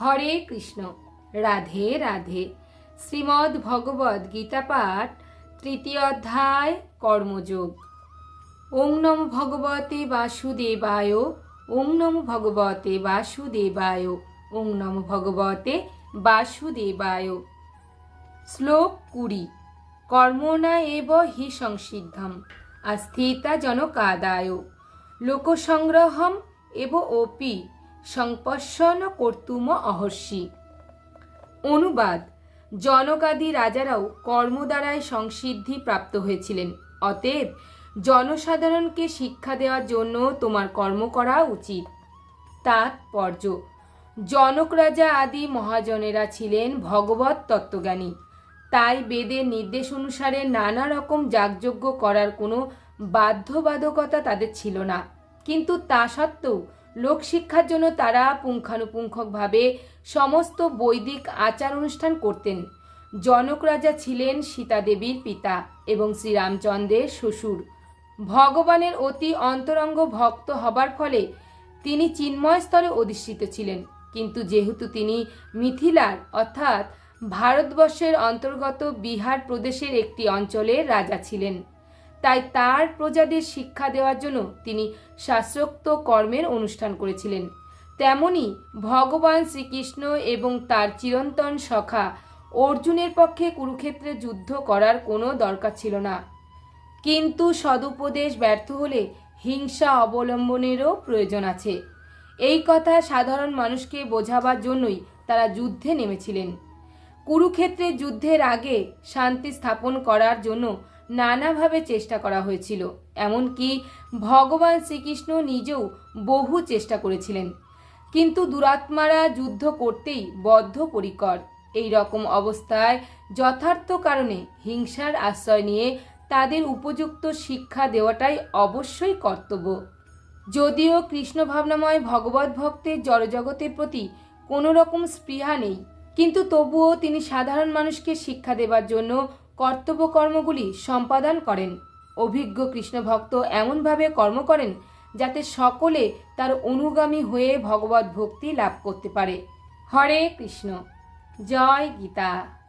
হরে কৃষ্ণ। রাধে রাধে। শ্রীমদ্ ভগবদ গীতা পাঠ, তৃতীয় অধ্যায়, কর্মযোগ। ওং নম ভগবতে বাসুদেবায় ওং নম ভগবতে বাসুদেবায় ওং নম ভগবতে বাসুদেবায়। শ্লোক কুড়ি। কর্মণা এব হি সংসিদ্ধম, আস্থিতা জনকাদায়। লোকসংগ্রহম এব অপি সংপশ্বন কর্তুম অহর্ষি। অনুবাদ, জনকাদি রাজারাও কর্ম দ্বারায় সংসিদ্ধি প্রাপ্ত হয়েছিলেন। অতএব জনসাধারণকে শিক্ষা দেওয়ার জন্য তোমার কর্ম করা উচিত। তাৎপর্য, জনক রাজা আদি মহাজনেরা ছিলেন ভগবত তত্ত্বজ্ঞানী। তাই বেদের নির্দেশ অনুসারে নানা রকম যাগযজ্ঞ করার কোনো বাধ্যবাধকতা তাদের ছিল না। কিন্তু তা সত্ত্বেও লোকশিক্ষার জন্য তারা পুঙ্খানুপুঙ্খকভাবে সমস্ত বৈদিক আচার অনুষ্ঠান করতেন। জনক রাজা ছিলেন সীতাদেবীর পিতা এবং শ্রীরামচন্দ্রের শ্বশুর। ভগবানের অতি অন্তরঙ্গ ভক্ত হবার ফলে তিনি চিন্ময় স্তরে অধিষ্ঠিত ছিলেন। কিন্তু যেহেতু তিনি মিথিলার, অর্থাৎ ভারতবর্ষের অন্তর্গত বিহার প্রদেশের একটি অঞ্চলের রাজা ছিলেন। তাই তার প্রজাদের শিক্ষা দেওয়ার জন্য তিনি শাস্ত্রোক্ত কর্মের অনুষ্ঠান করেছিলেন। তেমনি ভগবান শ্রীকৃষ্ণ এবং তার চিরন্তন সখা অর্জুনের পক্ষে কুরুক্ষেত্রে যুদ্ধ করার কোনো দরকার ছিল না। কিন্তু সদুপদেশ ব্যর্থ হলে হিংসা অবলম্বনেরও প্রয়োজন আছে। এই কথা সাধারণ মানুষকে বোঝাবার জন্যই তারা যুদ্ধে নেমেছিলেন। কুরুক্ষেত্রের যুদ্ধের আগে শান্তি স্থাপন করার জন্য নানাভাবে চেষ্টা করা হয়েছিল। এমনকি ভগবান শ্রীকৃষ্ণ নিজেও বহু চেষ্টা করেছিলেন। কিন্তু দুরাত্মারা যুদ্ধ করতেই বদ্ধপরিকর এই রকম অবস্থায় যথার্থ কারণে হিংসার আশ্রয় নিয়ে তাদের উপযুক্ত শিক্ষা দেওয়াটাই অবশ্যই কর্তব্য। যদিও কৃষ্ণ ভাবনাময় ভগবত ভক্তের জড়জগতের প্রতি কোনো রকম স্পৃহা নেই কিন্তু তবুও তিনি সাধারণ মানুষকে শিক্ষা দেবার জন্য কর্তব্য কর্মগুলি সম্পাদন করেন। অভিজ্ঞ কৃষ্ণ ভক্ত এমনভাবে কর্ম করেন যাতে সকলে তার অনুগামী হয়ে ভগবত ভক্তি লাভ করতে পারে। হরে কৃষ্ণ। জয় গীতা।